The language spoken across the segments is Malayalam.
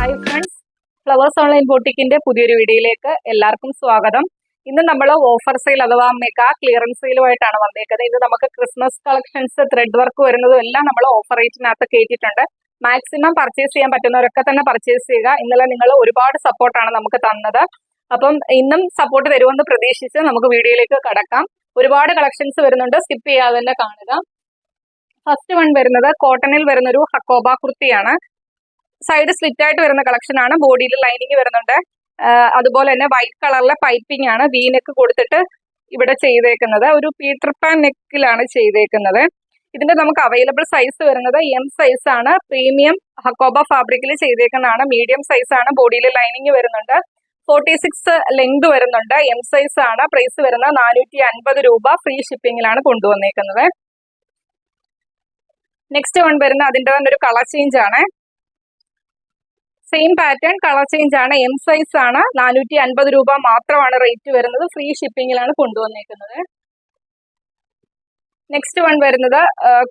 ഹായ് ഫ്രണ്ട്സ് ഫ്ലവേഴ്സ് ഓൺലൈൻ ബോട്ടിക്കിന്റെ പുതിയൊരു വീഡിയോയിലേക്ക് എല്ലാവർക്കും സ്വാഗതം. ഇന്ന് നമ്മൾ ഓഫർ സെയിൽ അഥവാ മെഗാ ക്ലിയറൻസ് സെയിലുമായിട്ടാണ് വന്നേക്കുന്നത്. ഇന്ന് നമുക്ക് ക്രിസ്മസ് കളക്ഷൻസ് ത്രെഡ് വർക്ക് വരുന്നതും എല്ലാം നമ്മൾ ഓഫർ റേറ്റിനകത്ത് കയറ്റിയിട്ടുണ്ട് മാക്സിമം പർച്ചേസ് ചെയ്യാൻ പറ്റുന്നവരൊക്കെ തന്നെ പർച്ചേസ് ചെയ്യുക. ഇന്നലെ നിങ്ങൾ ഒരുപാട് സപ്പോർട്ടാണ് നമുക്ക് തന്നത്. അപ്പം ഇന്നും സപ്പോർട്ട് തരുമെന്ന് പ്രതീക്ഷിച്ച് നമുക്ക് വീഡിയോയിലേക്ക് കടക്കാം. ഒരുപാട് കളക്ഷൻസ് വരുന്നുണ്ട്. സ്കിപ്പ് ചെയ്യാതെ തന്നെ കാണുക. ഫസ്റ്റ് വൺ വരുന്നത് കോട്ടണിൽ വരുന്നൊരു ഹക്കോബ കുർത്തിയാണ്. സൈഡ് സ്ലിറ്റ് ആയിട്ട് വരുന്ന കളക്ഷൻ ആണ്. ബോഡിയിൽ ലൈനിങ് വരുന്നുണ്ട്. അതുപോലെ തന്നെ വൈറ്റ് കളറിലെ പൈപ്പിംഗ് ആണ് വീനക്ക് നെക്ക് കൊടുത്തിട്ട് ഇവിടെ ചെയ്തേക്കുന്നത്. ഒരു പീറ്റർ പാൻ നെക്കിലാണ് ചെയ്തേക്കുന്നത്. ഇതിന്റെ നമുക്ക് അവൈലബിൾ സൈസ് വരുന്നത് എം സൈസ് ആണ്. പ്രീമിയം ഹക്കോബ ഫാബ്രിക്കിൽ ചെയ്തേക്കുന്നതാണ്. മീഡിയം സൈസ് ആണ്. ബോഡിയിൽ ലൈനിങ് വരുന്നുണ്ട്. ഫോർട്ടി സിക്സ് ലെങ്ത് വരുന്നുണ്ട്. എം സൈസ് ആണ്. പ്രൈസ് വരുന്നത് നാനൂറ്റി അൻപത് രൂപ ഫ്രീ ഷിപ്പിംഗിലാണ് കൊണ്ടുവന്നേക്കുന്നത്. നെക്സ്റ്റ് വൺ വരുന്ന അതിന്റെ തന്നെ ഒരു കളർ ചേഞ്ച് ആണ്. സെയിം പാറ്റേൺ കളർ ചേഞ്ച് ആണ്. എം സൈസ് ആണ്. നാനൂറ്റി അൻപത് രൂപ മാത്രമാണ് റേറ്റ് വരുന്നത്. ഫ്രീ ഷിപ്പിങ്ങിലാണ് കൊണ്ടുവന്നേക്കുന്നത്. നെക്സ്റ്റ് വൺ വരുന്നത്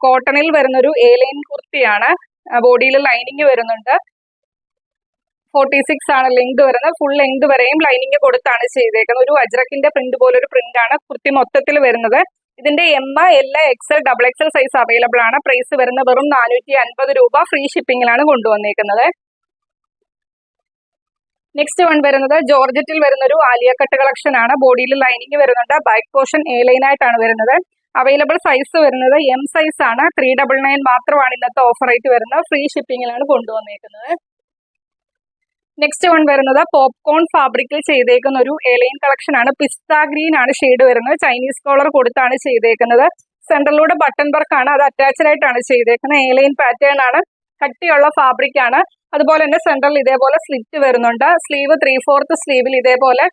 കോട്ടണിൽ വരുന്നൊരു എ ലൈൻ കുർത്തിയാണ് ബോഡിയിൽ ലൈനിങ് വരുന്നുണ്ട്. ഫോർട്ടി സിക്സ് ആണ് ലെങ്ത് വരുന്നത്. ഫുൾ ലെങ്ത് വരെയും ലൈനിങ് കൊടുത്താണ് ചെയ്തേക്കുന്നത്. ഒരു വജ്രക്കിന്റെ പ്രിന്റ് പോലെ ഒരു പ്രിന്റ് ആണ് കുർത്തി മൊത്തത്തിൽ വരുന്നത്. ഇതിന്റെ M L XL double XL size available ആണ്. പ്രൈസ് വരുന്ന വെറും നാനൂറ്റി അൻപത് രൂപ ഫ്രീ ഷിപ്പിംഗിലാണ് കൊണ്ടുവന്നേക്കുന്നത്. നെക്സ്റ്റ് വൺ വരുന്നത് ജോർജറ്റിൽ വരുന്ന ഒരു ആലിയ കട്ട് കളക്ഷൻ ആണ് ബോഡിയിൽ ലൈനിങ് വരുന്നുണ്ട്. ബാക്ക് പോർഷൻ എ ലൈൻ ആയിട്ടാണ് വരുന്നത്. അവൈലബിൾ സൈസ് വരുന്നത് എം സൈസ് ആണ്. ത്രീ ഡബിൾ നയൻ മാത്രമാണ് ഇന്നത്തെ ഓഫർ ആയിട്ട് വരുന്നത്. ഫ്രീ ഷിപ്പിംഗിലാണ് കൊണ്ടുവന്നേക്കുന്നത്. നെക്സ്റ്റ് വൺ വരുന്നത് പോപ്കോൺ ഫാബ്രിക്കിൽ ചെയ്തേക്കുന്ന ഒരു എലൈൻ കളക്ഷൻ ആണ്. പിസ്ത ഗ്രീൻ ആണ് ഷെയ്ഡ് വരുന്നത്. ചൈനീസ് കോളർ കൊടുത്താണ് ചെയ്തേക്കുന്നത്. സെൻട്രലിലൂടെ ബട്ടൺ വർക്ക് ആണ്. അത് അറ്റാച്ച്ഡ് ആയിട്ടാണ് ചെയ്തേക്കുന്നത്. എലൈൻ പാറ്റേൺ ആണ്. കട്ടിയുള്ള ഫാബ്രിക് ആണ്. അതുപോലെ തന്നെ സെൻട്രൽ ഇതേപോലെ സ്ലിറ്റ് വരുന്നുണ്ട്. സ്ലീവ് ത്രീ ഫോർത്ത് സ്ലീവിൽ ഇതേപോലെ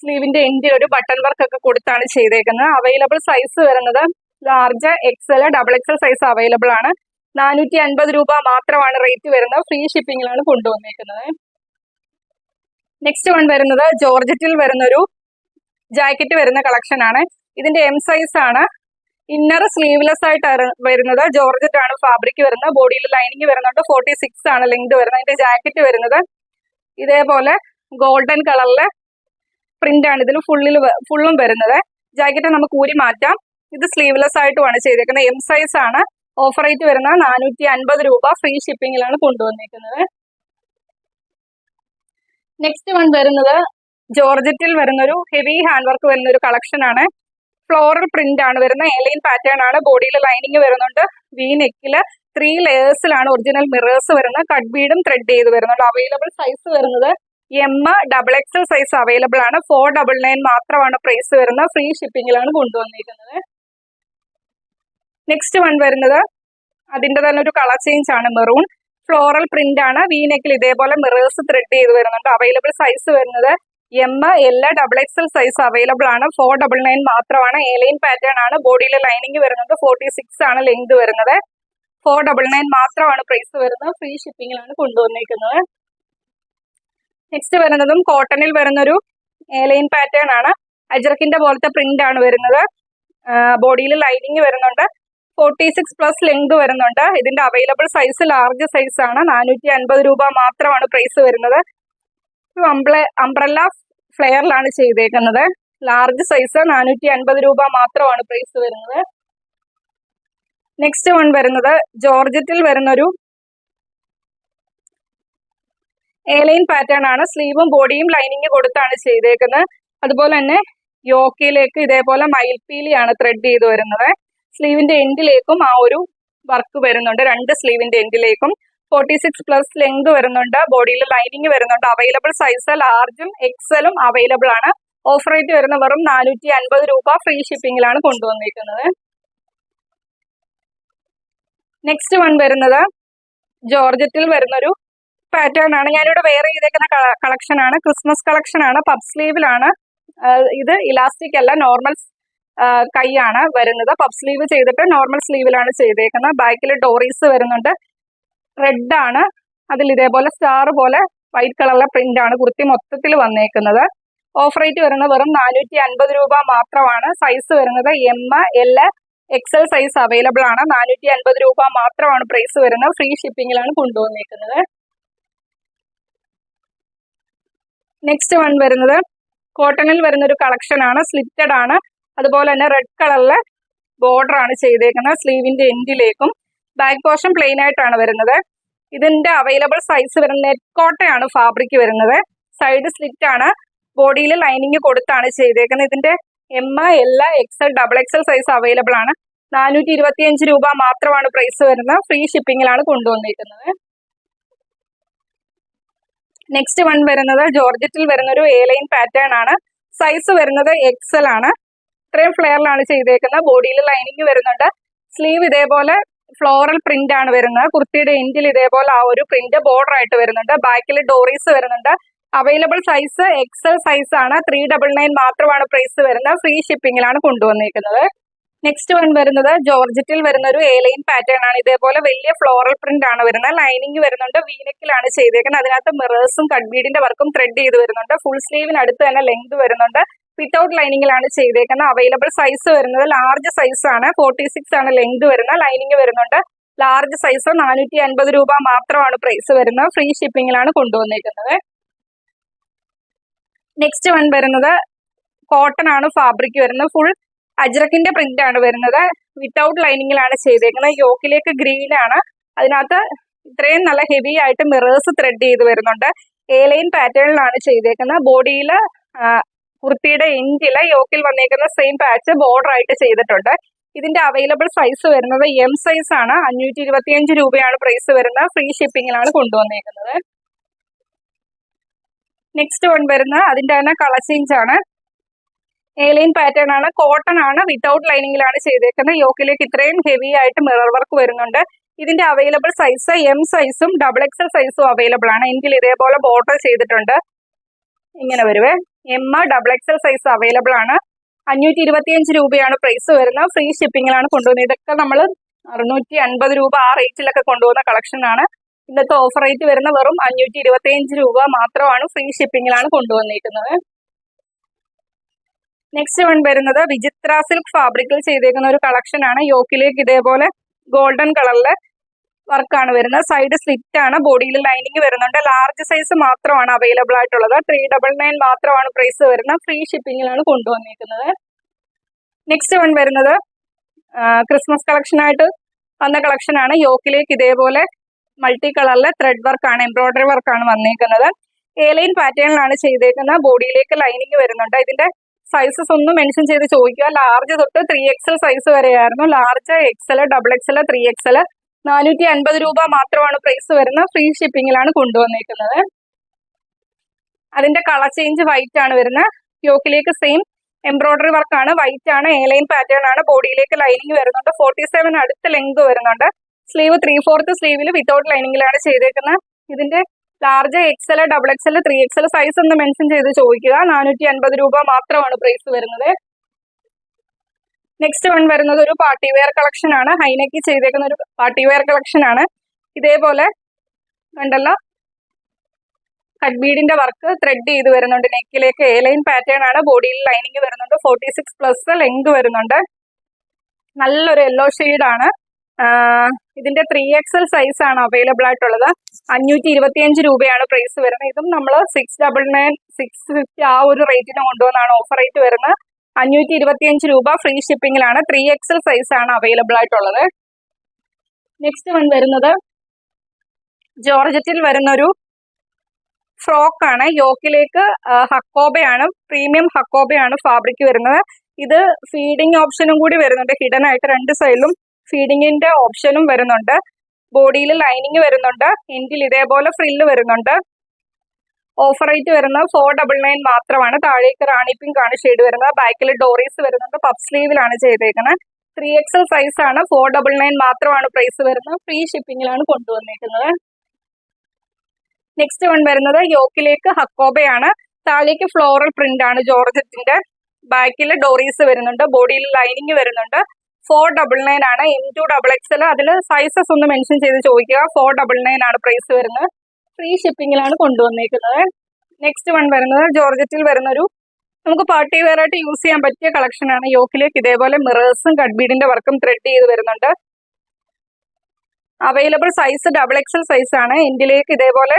സ്ലീവിന്റെ എൻഡിൽ ഒരു ബട്ടൺ വർക്ക് ഒക്കെ കൊടുത്താണ് ചെയ്തേക്കുന്നത്. അവൈലബിൾ സൈസ് വരുന്നത് large XL double XL size available ആണ്. നാനൂറ്റി അൻപത് രൂപ മാത്രമാണ് റേറ്റ് വരുന്നത്. ഫ്രീ ഷിപ്പിംഗിലാണ് കൊണ്ടുവന്നേക്കുന്നത്. നെക്സ്റ്റ് വൺ വരുന്നത് ജോർജറ്റിൽ വരുന്നൊരു ജാക്കറ്റ് വരുന്ന കളക്ഷൻ ആണ്. ഇതിന്റെ എം സൈസ് ആണ്. ഇന്നർ സ്ലീവ്ലെസ് ആയിട്ട് വരുന്നത്. ജോർജറ്റ് ആണ് ഫാബ്രിക് വരുന്നത്. ബോഡിയിൽ ലൈനിങ് വരുന്നുണ്ട്. ഫോർട്ടി സിക്സ് ആണ് ലെങ്ത് വരുന്നത്. അതിന്റെ ജാക്കറ്റ് വരുന്നത്. ഇതേപോലെ ഗോൾഡൻ കളറിലെ പ്രിന്റ് ആണ്. ഇതിൽ ഫുള്ളിൽ ഫുള്ളും വരുന്നത്. ജാക്കറ്റ് നമുക്ക് ഊരി മാറ്റാം. ഇത് സ്ലീവ്ലെസ് ആയിട്ടുമാണ് ചെയ്തേക്കുന്നത്. എം സൈസ് ആണ്. ഓഫർ റേറ്റ് വരുന്ന നാനൂറ്റി അൻപത് രൂപ ഫ്രീ ഷിപ്പിംഗിലാണ് കൊണ്ടുവന്നേക്കുന്നത്. നെക്സ്റ്റ് വൺ വരുന്നത് ജോർജറ്റിൽ വരുന്നൊരു ഹെവി ഹാൻഡ് വർക്ക് വരുന്ന ഒരു കളക്ഷൻ ആണ്. ഫ്ലോറൽ പ്രിന്റ് ആണ് വരുന്നത്. എലൈൻ പാറ്റേൺ ആണ്. ബോഡിയിൽ ലൈനിങ് വരുന്നുണ്ട്. വി നെക്കിൽ ത്രീ ലെയേഴ്സിലാണ് ഒറിജിനൽ മിറേഴ്സ് വരുന്നത്. കട്ട് ബീഡും ത്രെഡ് ചെയ്ത് വരുന്നുണ്ട്. അവൈലബിൾ സൈസ് വരുന്നത് M double XL size available ആണ്. ഫോർ ഡബിൾ നയൻ മാത്രമാണ് പ്രൈസ് വരുന്നത്. ഫ്രീ ഷിപ്പിംഗിലാണ് കൊണ്ടുവന്നിരിക്കുന്നത്. നെക്സ്റ്റ് വൺ വരുന്നത് അതിന്റെ തന്നെ ഒരു കളർ ചേഞ്ച് ആണ്. മെറൂൺ ഫ്ലോറൽ പ്രിന്റ് ആണ്. വി നെക്കിൽ ഇതേപോലെ മിറേഴ്സ് ത്രെഡ് ചെയ്ത് വരുന്നുണ്ട്. അവൈലബിൾ സൈസ് വരുന്നത് M L double XL size available ആണ്. ഫോർ ഡബിൾ നയൻ മാത്രമാണ്. ഏലൈൻ പാറ്റേൺ ആണ്. ബോഡിയിലെ ലൈനിങ് വരുന്നത് ഫോർട്ടി സിക്സ് ആണ് ലെങ്ത് വരുന്നത്. ഫോർ ഡബിൾ നയൻ മാത്രമാണ് പ്രൈസ് വരുന്നത്. ഫ്രീ ഷിപ്പിംഗിലാണ് കൊണ്ടുവന്നിരിക്കുന്നത് നെക്സ്റ്റ് വരുന്നതും കോട്ടണിൽ വരുന്നൊരു ഏലൈൻ പാറ്റേൺ ആണ്. അജർക്കിന്റെ പോലത്തെ പ്രിന്റ് ആണ് വരുന്നത്. ബോഡിയിൽ ലൈനിങ് വരുന്നുണ്ട്. ഫോർട്ടി സിക്സ് പ്ലസ് ലെങ്ത് വരുന്നുണ്ട്. ഇതിന്റെ അവൈലബിൾ സൈസ് ലാർജ് സൈസ് ആണ്. നാനൂറ്റി അൻപത് രൂപ മാത്രമാണ് പ്രൈസ് വരുന്നത്. അംബ്രല്ല ഫ്ലെയറിലാണ് ചെയ്തേക്കുന്നത്. ലാർജ് സൈസ് നാനൂറ്റി അൻപത് രൂപ മാത്രമാണ് പ്രൈസ് വരുന്നത്. നെക്സ്റ്റ് വൺ വരുന്നത് ജോർജറ്റിൽ വരുന്നൊരു എലൈൻ പാറ്റേൺ ആണ്. സ്ലീവും ബോഡിയും ലൈനിങ് കൊടുത്താണ് ചെയ്തേക്കുന്നത്. അതുപോലെ തന്നെ യോക്കിലേക്ക് ഇതേപോലെ മയിൽപ്പീലിയാണ് ത്രെഡ് ചെയ്ത് വരുന്നത്. സ്ലീവിന്റെ എൻഡിലേക്കും ആ ഒരു വർക്ക് വരുന്നുണ്ട്. രണ്ട് സ്ലീവിന്റെ എൻഡിലേക്കും ഫോർട്ടി സിക്സ് പ്ലസ് ലെങ്ത് വരുന്നുണ്ട് ബോഡിയിൽ ലൈനിങ് വരുന്നുണ്ട്. അവൈലബിൾ സൈസ് ലാർജും എക്സലും അവൈലബിൾ ആണ്. ഓഫർ റേറ്റ് വരുന്ന വെറും നാനൂറ്റി അൻപത് രൂപ ഫ്രീ ഷിപ്പിംഗിലാണ് കൊണ്ടുവന്നിരിക്കുന്നത് നെക്സ്റ്റ് വൺ വരുന്നത് ജോർജറ്റിൽ വരുന്നൊരു പാറ്റേൺ ആണ്. ഞാനിവിടെ വെയർ ചെയ്തേക്കുന്ന കളക്ഷൻ ആണ്. ക്രിസ്മസ് കളക്ഷൻ ആണ്. പബ് സ്ലീവിലാണ് ഇത് ഇലാസ്റ്റിക് അല്ല നോർമൽ കൈയാണ് വരുന്നത്. പബ് സ്ലീവ് ചെയ്തിട്ട് നോർമൽ സ്ലീവിലാണ് ചെയ്തേക്കുന്നത്. ബാക്കിൽ ഡോറീസ് വരുന്നുണ്ട്. റെഡ് ആണ്. അതിൽ ഇതേപോലെ സ്റ്റാർ പോലെ വൈറ്റ് കളറിലെ പ്രിന്റ് ആണ് കുർത്തി മൊത്തത്തിൽ വന്നേക്കുന്നത്. ഓഫർ റേറ്റ് വരുന്നത് വെറും നാനൂറ്റി അൻപത് രൂപ മാത്രമാണ്. സൈസ് വരുന്നത് M L XL size available ആണ്. നാനൂറ്റി അൻപത് രൂപ മാത്രമാണ് പ്രൈസ് വരുന്നത്. ഫ്രീ ഷിപ്പിംഗിലാണ് കൊണ്ടുവന്നേക്കുന്നത്. നെക്സ്റ്റ് വൺ വരുന്നത് കോട്ടണിൽ വരുന്ന ഒരു കളക്ഷൻ ആണ്. സ്ലിറ്റഡ് ആണ്. അതുപോലെ തന്നെ റെഡ് കളറിലെ ബോർഡർ ആണ് ചെയ്തേക്കുന്നത്. സ്ലീവിന്റെ എൻഡിലേക്കും ബാക്ക് പോർഷൻ പ്ലെയിൻ ആയിട്ടാണ് വരുന്നത്. ഇതിന്റെ അവൈലബിൾ സൈസ് വരുന്ന നെറ്റ് കോട്ടയാണ് ഫാബ്രിക് വരുന്നത്. സൈഡ് സ്ലിറ്റ് ആണ്. ബോഡിയിൽ ലൈനിങ് കൊടുത്താണ് ചെയ്തേക്കുന്നത്. ഇതിന്റെ M L XL double L size available ആണ്. നാനൂറ്റി ഇരുപത്തിയഞ്ച് രൂപ മാത്രമാണ് പ്രൈസ് വരുന്നത്. ഫ്രീ ഷിപ്പിങ്ങിലാണ് കൊണ്ടുവന്നിരിക്കുന്നത്. നെക്സ്റ്റ് വൺ വരുന്നത് ജോർജറ്റിൽ വരുന്ന ഒരു എ ലൈൻ പാറ്റേൺ ആണ്. സൈസ് വരുന്നത് എക്സൽ ആണ്. ഇത്രയും ഫ്ലെയറിലാണ് ചെയ്തേക്കുന്നത്. ബോഡിയിൽ ലൈനിങ് വരുന്നുണ്ട്. സ്ലീവ് ഇതേപോലെ ഫ്ലോറൽ പ്രിന്റ് ആണ് വരുന്നത്. കുർത്തിയുടെ എൻഡിൽ ഇതേപോലെ ആ ഒരു പ്രിന്റ് ബോർഡർ ആയിട്ട് വരുന്നുണ്ട്. ബാക്കിൽ ഡോറീസ് വരുന്നുണ്ട്. അവൈലബിൾ സൈസ് എക്സൽ സൈസ് ആണ്. ത്രീ ഡബിൾ നയൻ മാത്രമാണ് പ്രൈസ് വരുന്നത്. ഫ്രീ ഷിപ്പിംഗിലാണ് കൊണ്ടുവന്നിരിക്കുന്നത് നെക്സ്റ്റ് വൺ വരുന്നത് ജോർജറ്റിൽ വരുന്ന ഒരു ഏലൈൻ ലൈൻ പാറ്റേൺ ആണ്. ഇതേപോലെ വലിയ ഫ്ലോറൽ പ്രിന്റ് ആണ് വരുന്നത്. ലൈനിങ് വരുന്നുണ്ട്. വീനക്കിലാണ് ചെയ്തേക്കുന്നത്. അതിനകത്ത് മിറേഴ്സും കട്ബീഡിന്റെ വർക്കും ത്രെഡ് ചെയ്ത് വരുന്നുണ്ട്. ഫുൾ സ്ലീവിന് അടുത്ത് തന്നെ ലെങ്ത് വരുന്നുണ്ട്. വിത്തൗട്ട് ലൈനിങ്ങിലാണ് ചെയ്തേക്കുന്നത്. അവൈലബിൾ സൈസ് വരുന്നത് ലാർജ് സൈസ് ആണ്. ഫോർട്ടി സിക്സ് ആണ് ലെങ്ത് വരുന്നത്. ലൈനിങ് വരുന്നുണ്ട്. ലാർജ് സൈസ് നാനൂറ്റി അൻപത് രൂപ മാത്രമാണ് പ്രൈസ് വരുന്നത്. ഫ്രീ ഷിപ്പിങ്ങിലാണ് കൊണ്ടുവന്നിരിക്കുന്നത് നെക്സ്റ്റ് വൺ വരുന്നത് കോട്ടൺ ആണ് ഫാബ്രിക് വരുന്നത്. ഫുൾ അജ്രക്കിന്റെ പ്രിന്റ് ആണ് വരുന്നത്. വിത്തൗട്ട് ലൈനിങ്ങിലാണ് ചെയ്തേക്കുന്നത്. യോക്കിലേക്ക് ഗ്രീൻ ആണ്. അതിനകത്ത് ഇത്രയും നല്ല ഹെവി ആയിട്ട് മിറേഴ്സ് ത്രെഡ് ചെയ്ത് വരുന്നുണ്ട്. എ ലൈൻ പാറ്റേണിലാണ് ചെയ്തേക്കുന്നത്. ബോഡിയിൽ കുർത്തിയുടെ എൻഡിൽ യോക്കിൽ വന്നേക്കുന്ന സെയിം പാച്ച് ബോർഡർ ആയിട്ട് ചെയ്തിട്ടുണ്ട്. ഇതിന്റെ അവൈലബിൾ സൈസ് വരുന്നത് എം സൈസ് ആണ്. അഞ്ഞൂറ്റി ഇരുപത്തിയഞ്ച് രൂപയാണ് പ്രൈസ് വരുന്നത്. ഫ്രീ ഷിപ്പിംഗിലാണ് കൊണ്ടുവന്നേക്കുന്നത്. നെക്സ്റ്റ് വൺ വരുന്ന അതിന്റെ തന്നെ കളർ ചേഞ്ച് ആണ്. ഏലൈൻ പാറ്റേൺ ആണ്. കോട്ടൺ ആണ്. വിത്തൗട്ട് ലൈനിങ്ങിലാണ് ചെയ്തേക്കുന്നത്. യോക്കിലേക്ക് ഇത്രയും ഹെവി ആയിട്ട് മിറർ വർക്ക് വരുന്നുണ്ട്. ഇതിന്റെ അവൈലബിൾ സൈസ് എം സൈസും ഡബിൾ എക്സൽ സൈസും അവൈലബിൾ ആണ്. എങ്കിൽ ഇതേപോലെ ബോർഡർ ചെയ്തിട്ടുണ്ട്. ഇങ്ങനെ വരുവേ. M double XL size available ആണ്. അഞ്ഞൂറ്റി ഇരുപത്തിയഞ്ച് രൂപയാണ് പ്രൈസ് വരുന്നത്. ഫ്രീ ഷിപ്പിംഗിലാണ് കൊണ്ടുവന്നത് ഇതൊക്കെ നമ്മൾ അറുന്നൂറ്റി അൻപത് രൂപ ആ റേറ്റിലൊക്കെ കൊണ്ടുപോകുന്ന കളക്ഷൻ ആണ്. ഇന്നത്തെ ഓഫർ റേറ്റ് വരുന്ന വെറും അഞ്ഞൂറ്റി ഇരുപത്തിയഞ്ച് രൂപ മാത്രമാണ് ഫ്രീ ഷിപ്പിംഗിലാണ് കൊണ്ടുവന്നിരിക്കുന്നത് നെക്സ്റ്റ് വൺ വരുന്നത് വിചിത്ര സിൽക്ക് ഫാബ്രിക്കിൽ ചെയ്തേക്കുന്ന ഒരു കളക്ഷൻ ആണ്. യോക്കിലേക്ക് ഇതേപോലെ ഗോൾഡൻ കളറിലെ വർക്കാണ് വരുന്നത്. സൈഡ് സ്ലിറ്റ് ആണ്. ബോഡിയിൽ ലൈനിങ് വരുന്നുണ്ട്. ലാർജ് സൈസ് മാത്രമാണ് അവൈലബിൾ ആയിട്ടുള്ളത്. ത്രീ ഡബിൾ നയൻ മാത്രമാണ് പ്രൈസ് വരുന്നത്. ഫ്രീ ഷിപ്പിങ്ങിലാണ് കൊണ്ടുവന്നിരിക്കുന്നത് നെക്സ്റ്റ് വൺ വരുന്നത് ക്രിസ്മസ് കളക്ഷൻ ആയിട്ട് വന്ന കളക്ഷൻ ആണ്. യോക്കിലേക്ക് ഇതേപോലെ മൾട്ടി കളറിലെ ത്രെഡ് വർക്കാണ് എംബ്രോയിഡറി വർക്കാണ് വന്നേക്കുന്നത്. ഏലൈൻ പാറ്റേണിലാണ് ചെയ്തേക്കുന്നത്. ബോഡിയിലേക്ക് ലൈനിങ് വരുന്നുണ്ട്. ഇതിന്റെ സൈസസ് ഒന്നും മെൻഷൻ ചെയ്ത് ചോദിക്കുക. ലാർജ് തൊട്ട് ത്രീ എക്സൽ സൈസ് വരെയായിരുന്നു. Large XL double XL three XL നാനൂറ്റി അൻപത് രൂപ മാത്രമാണ് പ്രൈസ് വരുന്നത് ഫ്രീ ഷിപ്പിങ്ങിലാണ് കൊണ്ടുവന്നേക്കുന്നത്. അതിന്റെ കളർ ചേഞ്ച് വൈറ്റ് ആണ് വരുന്നത്. യോക്കിലേക്ക് സെയിം എംബ്രോയിഡറി വർക്കാണ് വൈറ്റ് ആണ് എലൈൻ പാറ്റേൺ ആണ്. ബോഡിയിലേക്ക് ലൈനിങ് വരുന്നുണ്ട്. ഫോർട്ടി സെവൻ അടുത്ത ലെങ്ത് വരുന്നുണ്ട്. സ്ലീവ് ത്രീ ഫോർത്ത് സ്ലീവിൽ വിത്തൗട്ട് ലൈനിങ്ങിലാണ് ചെയ്തേക്കുന്നത്. ഇതിന്റെ large XL double XL three XL size ഒന്ന് മെൻഷൻ ചെയ്ത് ചോദിക്കുക. നാനൂറ്റി അൻപത് രൂപ മാത്രമാണ് പ്രൈസ് വരുന്നത്. നെക്സ്റ്റ് വൺ വരുന്നത് ഒരു പാർട്ടി വെയർ കളക്ഷൻ ആണ്. ഹൈനക്ക് ചെയ്തേക്കുന്ന ഒരു പാർട്ടി വെയർ കളക്ഷൻ ആണ്. ഇതേപോലെ കണ്ടല്ലോ കട്ബീഡിന്റെ വർക്ക് ത്രെഡ് ചെയ്ത് വരുന്നുണ്ട്. നെക്കിലേക്ക് എ ലൈൻ പാറ്റേൺ ആണ്. ബോഡിയിൽ ലൈനിങ് വരുന്നുണ്ട്. ഫോർട്ടി സിക്സ് പ്ലസ് ലെങ്ത് വരുന്നുണ്ട്. നല്ലൊരു യെല്ലോ ആണ്. ഇതിന്റെ ത്രീ എക്സൽ സൈസ് ആണ് അവൈലബിൾ ആയിട്ടുള്ളത്. അഞ്ഞൂറ്റി ഇരുപത്തിയഞ്ച് രൂപയാണ് പ്രൈസ് വരുന്നത്. ഇതും നമ്മൾ six double nine six fifty ആ ഒരു റേറ്റിന് കൊണ്ടുവന്നാണ് ഓഫർ റേറ്റ് വരുന്നത്. അഞ്ഞൂറ്റി ഇരുപത്തിയഞ്ച് രൂപ ഫ്രീ ഷിപ്പിംഗിലാണ് ത്രീ എക്സൽ സൈസ് ആണ് അവൈലബിൾ ആയിട്ടുള്ളത്. നെക്സ്റ്റ് വൺ വരുന്നത് ജോർജറ്റിൽ വരുന്നൊരു ഫ്രോക്ക് ആണ്. യോക്കിലേക്ക് ഹക്കോബയാണ് പ്രീമിയം ഹക്കോബയാണ് ഫാബ്രിക് വരുന്നത്. ഇത് ഫീഡിംഗ് ഓപ്ഷനും കൂടി വരുന്നുണ്ട്. ഹിഡൻ ആയിട്ട് രണ്ട് സൈഡിലും ഫീഡിങ്ങിന്റെ ഓപ്ഷനും വരുന്നുണ്ട്. ബോഡിയിൽ ലൈനിങ് വരുന്നുണ്ട്. എൻഡിൽ ഇതേപോലെ ഫ്രില്ല് വരുന്നുണ്ട്. ഓഫർ റേറ്റ് വരുന്നത് ഫോർ ഡബിൾ നയൻ മാത്രമാണ്. താഴേക്ക് റാണി പിങ്ക് ആണ് ഷെയ്ഡ് വരുന്നത്. ബാക്കിൽ ഡോറീസ് വരുന്നുണ്ട്. പഫ് സ്ലീവിലാണ് ചെയ്തേക്കുന്നത് ത്രീ എക്സൽ സൈസ് ആണ്. ഫോർ ഡബിൾ നയൻ മാത്രമാണ് പ്രൈസ് വരുന്നത്. ഫ്രീ ഷിപ്പിംഗിലാണ് കൊണ്ടുവന്നേക്കുന്നത്. നെക്സ്റ്റ് വൺ വരുന്നത് യോക്കിലേക്ക് ഹക്കോബയാണ്. താഴേക്ക് ഫ്ലോറൽ പ്രിന്റ് ആണ് ജോർജറ്റിന്റെ. ബാക്കിൽ ഡോറീസ് വരുന്നുണ്ട്. ബോഡിയിൽ ലൈനിങ് വരുന്നുണ്ട്. ഫോർ ഡബിൾ നയൻ ആണ്. എം ടു ഡബിൾ എക്സൽ അതിൽ സൈസസ് ഒന്ന് മെൻഷൻ ചെയ്ത് ചോദിക്കുക. ഫോർ ഡബിൾ നയൻ ആണ് പ്രൈസ് വരുന്നത്. ഫ്രീ ഷിപ്പിങ്ങിലാണ് കൊണ്ടുവന്നേക്കുന്നത്. നെക്സ്റ്റ് വൺ വരുന്നത് ജോർജറ്റിൽ വരുന്ന ഒരു നമുക്ക് പാർട്ടി വെയർ ആയിട്ട് യൂസ് ചെയ്യാൻ പറ്റിയ കളക്ഷൻ ആണ്. യോക്കിലേക്ക് ഇതേപോലെ മിറേഴ്സും കഡ്ബീഡിന്റെ വർക്കും ത്രെഡ് ചെയ്ത് വരുന്നുണ്ട്. Available size double XL size ആണ്. എൻഡിലേക്ക് ഇതേപോലെ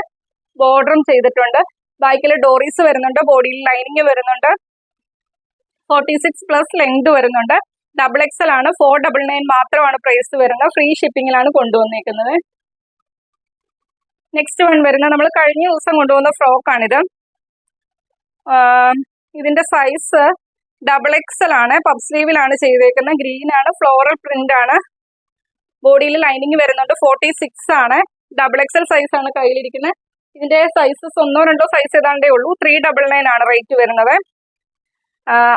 ബോർഡറും ചെയ്തിട്ടുണ്ട്. ബാക്കിൽ ഡോറീസ് വരുന്നുണ്ട്. ബോഡിയിൽ ലൈനിങ് വരുന്നുണ്ട്. ഫോർട്ടി സിക്സ് പ്ലസ് ലെങ്ത് വരുന്നുണ്ട് ഡബിൾ എക്സൽ ആണ്. ഫോർ ഡബിൾ നയൻ മാത്രമാണ് പ്രൈസ് വരുന്നത്. ഫ്രീ ഷിപ്പിങ്ങിലാണ് കൊണ്ടുവന്നേക്കുന്നത്. നെക്സ്റ്റ് വൺ വരുന്ന നമ്മൾ കഴിഞ്ഞ ദിവസം കൊണ്ടുവന്ന ഫ്രോക്കാണിത് ഇതിന്റെ സൈസ് ഡബിൾ എക്സൽ ആണ്. പബ് സ്ലീവിലാണ് ചെയ്തേക്കുന്നത്. ഗ്രീൻ ആണ് ഫ്ലോറൽ പ്രിന്റ് ആണ്. ബോഡിയിൽ ലൈനിങ് വരുന്നുണ്ട്. ഫോർട്ടി സിക്സ് ആണ്. ഡബിൾ എക്സൽ സൈസ് ആണ് കയ്യിലിരിക്കുന്നത്. ഇതിന്റെ സൈസസ് ഒന്നോ രണ്ടോ സൈസ് ഏതാണ്ടേ ഉള്ളൂ. ത്രീ ഡബിൾ നയൻ ആണ് റേറ്റ് വരുന്നത്.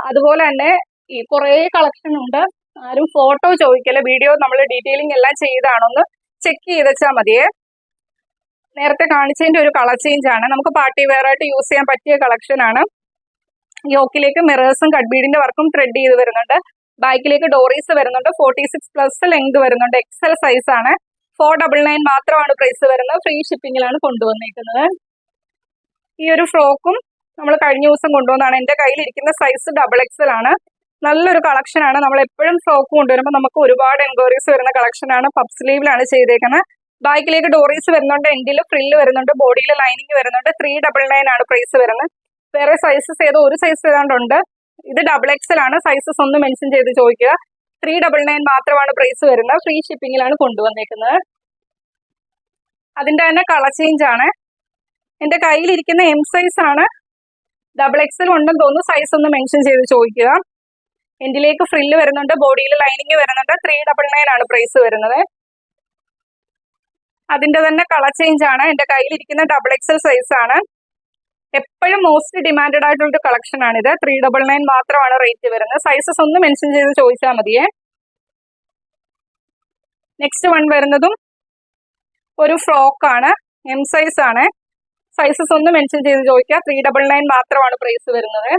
അതുപോലെ തന്നെ ഈ കുറേ കളക്ഷൻ ഉണ്ട്. ആരും ഫോട്ടോ ചോദിക്കല്ലേ. വീഡിയോ നമ്മൾ ഡീറ്റെയിലിംഗ് എല്ലാം ചെയ്താണൊന്ന് ചെക്ക് ചെയ്തച്ചാൽ മതിയേ. കാണിച്ചതിന്റെ ഒരു കളർ ചേഞ്ച് ആണ്. നമുക്ക് പാർട്ടി വെയർ ആയിട്ട് യൂസ് ചെയ്യാൻ പറ്റിയ കളക്ഷൻ ആണ്. യോക്കിലേക്ക് മിറേഴ്സും കട്ബീഡിന്റെ വർക്കും ത്രെഡ് ചെയ്ത് വരുന്നുണ്ട്. ബാക്കിലേക്ക് ഡോറീസ് വരുന്നുണ്ട്. ഫോർട്ടി സിക്സ് പ്ലസ് ലെങ്ത് വരുന്നുണ്ട്. എക്സൽ സൈസ് ആണ്. ഫോർ ഡബിൾ നയൻ മാത്രമാണ് പ്രൈസ് വരുന്നത്. ഫ്രീ ഷിപ്പിംഗിലാണ് കൊണ്ടുവന്നിരിക്കുന്നത് ഈ ഒരു ഫ്രോക്കും നമ്മൾ കഴിഞ്ഞ ദിവസം കൊണ്ടുവന്നതാണ്. എന്റെ കയ്യിലിരിക്കുന്ന സൈസ് ഡബിൾ എക്സൽ ആണ്. നല്ലൊരു കളക്ഷൻ ആണ്. നമ്മൾ എപ്പോഴും ഫ്രോക്ക് കൊണ്ടുവരുമ്പോൾ നമുക്ക് ഒരുപാട് എൻക്വയറീസ് വരുന്ന കളക്ഷൻ ആണ്. പബ് സ്ലീവിലാണ് ചെയ്തേക്കുന്നത്. ബാക്കിലേക്ക് ഡോറീസ് വരുന്നുണ്ട് എൻഡിൽ ഫ്രില്ല് വരുന്നുണ്ട് ബോഡിയിൽ ലൈനിങ് വരുന്നുണ്ട് ത്രീ ഡബിൾ നയൻ ആണ് പ്രൈസ് വരുന്നത്. വേറെ സൈസസ് ഏതോ ഒരു സൈസ് ഏതാണ്ടുണ്ട്. ഇത് ഡബിൾ എക്സൽ ആണ് സൈസസ് ഒന്ന് മെൻഷൻ ചെയ്ത് ചോദിക്കുക. ത്രീ ഡബിൾ നയൻ മാത്രമാണ് പ്രൈസ് വരുന്നത്. ഫ്രീ ഷിപ്പിങ്ങിലാണ് കൊണ്ടുവന്നേക്കുന്നത്. അതിന്റെ തന്നെ കളർ ചേഞ്ച് ആണ്. എന്റെ കയ്യിലിരിക്കുന്ന എം സൈസ് ആണ്. ഡബിൾ എക്സൽ ഉണ്ടെന്ന് തോന്നുന്നു സൈസ് ഒന്ന് മെൻഷൻ ചെയ്ത് ചോദിക്കുക. എൻഡിലേക്ക് ഫ്രില്ല് വരുന്നുണ്ട് ബോഡിയിൽ ലൈനിങ് വരുന്നുണ്ട് ത്രീ ഡബിൾ നയൻ ആണ് പ്രൈസ് വരുന്നത്. അതിന്റെ തന്നെ കളർ ചേഞ്ച് ആണ്. എന്റെ കയ്യിലിരിക്കുന്ന ഡബിൾ എക്സൽ സൈസ് ആണ്. എപ്പോഴും മോസ്റ്റ് ഡിമാൻഡഡ് ആയിട്ടുള്ള ഒരു കളക്ഷൻ ആണ് ഇത് ത്രീ ഡബിൾ നയൻ മാത്രമാണ് റേറ്റ് വരുന്നത്. സൈസസ് ഒന്ന് മെൻഷൻ ചെയ്ത് ചോദിച്ചാൽ മതിയേ. നെക്സ്റ്റ് വൺ വരുന്നതും ഒരു ഫ്രോക്ക് ആണ്. എം സൈസ് ആണ്. സൈസസ് ഒന്ന് മെൻഷൻ ചെയ്ത് ചോദിക്കുക ത്രീ ഡബിൾ നയൻ മാത്രമാണ് പ്രൈസ് വരുന്നത്.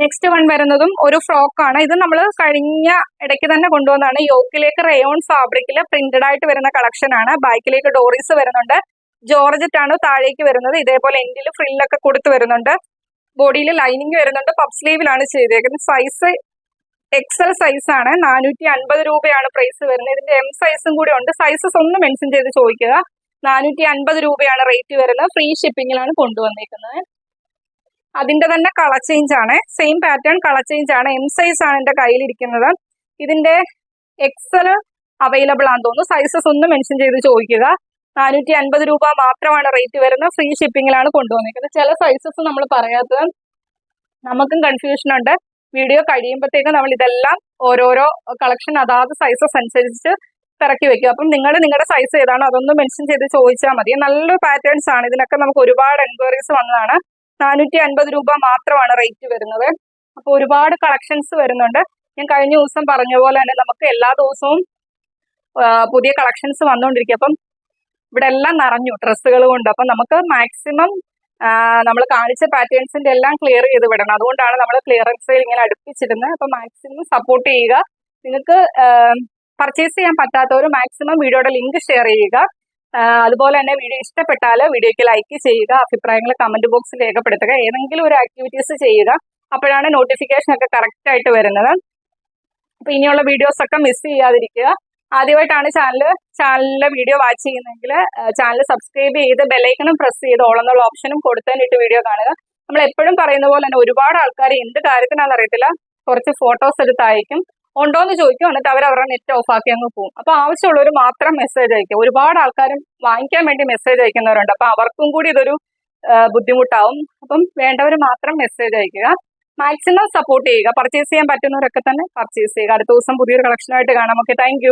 നെക്സ്റ്റ് വൺ വരുന്നതും ഒരു ഫ്രോക്ക് ആണ്. ഇത് നമ്മൾ കഴിഞ്ഞ ഇടയ്ക്ക് തന്നെ കൊണ്ടുവന്നതാണ്. യോക്കിലേക്ക് റയോൺ ഫാബ്രിക്കിൽ പ്രിന്റഡ് ആയിട്ട് വരുന്ന കളക്ഷൻ ആണ്. ബാക്കിലേക്ക് ഡോറീസ് വരുന്നുണ്ട്. ജോർജറ്റ് ആണ് താഴേക്ക് വരുന്നത്. ഇതേപോലെ എൻഡിൽ ഫ്രില്ലൊക്കെ കൊടുത്ത് വരുന്നുണ്ട്. ബോഡിയിൽ ലൈനിങ് വരുന്നുണ്ട്. പബ് സ്ലീവിലാണ് ചെയ്തേക്കുന്നത്. സൈസ് എക്സൽ സൈസ് ആണ്. നാനൂറ്റി അൻപത് രൂപയാണ് പ്രൈസ് വരുന്നത്. ഇതിന്റെ എം സൈസും കൂടി ഉണ്ട്. സൈസസ് ഒന്ന് മെൻഷൻ ചെയ്ത് ചോദിക്കുക. നാനൂറ്റി അൻപത് രൂപയാണ് റേറ്റ് വരുന്നത്. ഫ്രീ ഷിപ്പിങ്ങിലാണ് കൊണ്ടുവന്നേക്കുന്നത്. അതിന്റെ തന്നെ കളർ ചേഞ്ച് ആണ്. സെയിം പാറ്റേൺ കളർ ചേഞ്ച് ആണ്. എം സൈസ് ആണ് എന്റെ കയ്യിലിരിക്കുന്നത്. ഇതിന്റെ എക്സൽ അവൈലബിൾ ആണെന്ന് തോന്നുന്നു. സൈസസ് ഒന്നും മെൻഷൻ ചെയ്ത് ചോദിക്കുക. നാനൂറ്റി അൻപത് രൂപ മാത്രമാണ് റേറ്റ് വരുന്നത്. ഫ്രീ ഷിപ്പിങ്ങിലാണ് കൊണ്ടുവന്നിരിക്കുന്നത് ചില സൈസസ് നമ്മൾ പറയാത്തത് നമുക്കും കൺഫ്യൂഷൻ ഉണ്ട്. വീഡിയോ കഴിയുമ്പോഴത്തേക്കും നമ്മൾ ഇതെല്ലാം ഓരോരോ കളക്ഷൻ അതാത് സൈസസ് അനുസരിച്ച് ഇറക്കി വെക്കും. അപ്പം നിങ്ങൾ നിങ്ങളുടെ സൈസ് ഏതാണോ അതൊന്ന് മെൻഷൻ ചെയ്ത് ചോദിച്ചാൽ മതി. നല്ല പാറ്റേൺസ് ആണ്. ഇതിനൊക്കെ നമുക്ക് ഒരുപാട് എൻക്വയറീസ് വന്നതാണ്. നാനൂറ്റി അൻപത് രൂപ മാത്രമാണ് റേറ്റ് വരുന്നത്. അപ്പോൾ ഒരുപാട് കളക്ഷൻസ് വരുന്നുണ്ട്. ഞാൻ കഴിഞ്ഞ ദിവസം പറഞ്ഞ പോലെ തന്നെ നമുക്ക് എല്ലാ ദിവസവും പുതിയ കളക്ഷൻസ് വന്നുകൊണ്ടിരിക്കും അപ്പം ഇവിടെ എല്ലാം നിറഞ്ഞു. ഡ്രസ്സുകൾ കൊണ്ട്. അപ്പം നമുക്ക് മാക്സിമം നമ്മൾ കാണിച്ച പാറ്റേൺസിന്റെ എല്ലാം ക്ലിയർ ചെയ്ത് വിടണം. അതുകൊണ്ടാണ് നമ്മൾ ക്ലിയറൻസ് ഇങ്ങനെ അടുപ്പിച്ചിരുന്നത്. അപ്പം മാക്സിമം സപ്പോർട്ട് ചെയ്യുക. നിങ്ങൾക്ക് പർച്ചേസ് ചെയ്യാൻ പറ്റാത്തവർ മാക്സിമം വീഡിയോയുടെ ലിങ്ക് ഷെയർ ചെയ്യുക. അതുപോലെ തന്നെ വീഡിയോ ഇഷ്ടപ്പെട്ടാൽ വീഡിയോയ്ക്ക് ലൈക്ക് ചെയ്യുക അഭിപ്രായങ്ങൾ കമന്റ് ബോക്സിൽ രേഖപ്പെടുത്തുക ഏതെങ്കിലും ഒരു ആക്ടിവിറ്റീസ് ചെയ്യുക അപ്പോഴാണ് നോട്ടിഫിക്കേഷൻ ഒക്കെ കറക്റ്റ് ആയിട്ട് വരുന്നത്. അപ്പൊ ഇനിയുള്ള വീഡിയോസ് ഒക്കെ മിസ് ചെയ്യാതിരിക്കുക. ആദ്യമായിട്ടാണ് ചാനൽ ചാനലിലെ വീഡിയോ വാച്ച് ചെയ്യുന്നതെങ്കിൽ ചാനൽ സബ്സ്ക്രൈബ് ചെയ്ത് ബെലൈക്കണും പ്രസ് ചെയ്ത് ഓൾ എന്നുള്ള ഓപ്ഷനും കൊടുത്തതിനിട്ട് വീഡിയോ കാണുക. നമ്മൾ എപ്പോഴും പറയുന്ന പോലെ തന്നെ ഒരുപാട് ആൾക്കാർ എന്ത് കാര്യത്തിനാണെന്ന് അറിയത്തില്ല. കുറച്ച് ഫോട്ടോസ് എടുത്ത് അയക്കും ഉണ്ടോന്ന് ചോദിക്കും. എന്നിട്ട് അവർ അവരുടെ നെറ്റ് ഓഫ് ആക്കി അങ്ങ് പോകും അപ്പൊ ആവശ്യമുള്ളവർ മാത്രം മെസ്സേജ് അയക്കും. ഒരുപാട് ആൾക്കാരും വാങ്ങിക്കാൻ വേണ്ടി മെസ്സേജ് അയക്കുന്നവരുണ്ട്. അപ്പൊ അവർക്കും കൂടി ഇതൊരു ബുദ്ധിമുട്ടാവും. അപ്പം വേണ്ടവർ മാത്രം മെസ്സേജ് അയക്കുക. മാക്സിമം സപ്പോർട്ട് ചെയ്യുക. പർച്ചേസ് ചെയ്യാൻ പറ്റുന്നവരൊക്കെ തന്നെ പർച്ചേസ് ചെയ്യുക. അടുത്ത ദിവസം പുതിയൊരു കളക്ഷനായിട്ട് കാണാം. Okay thank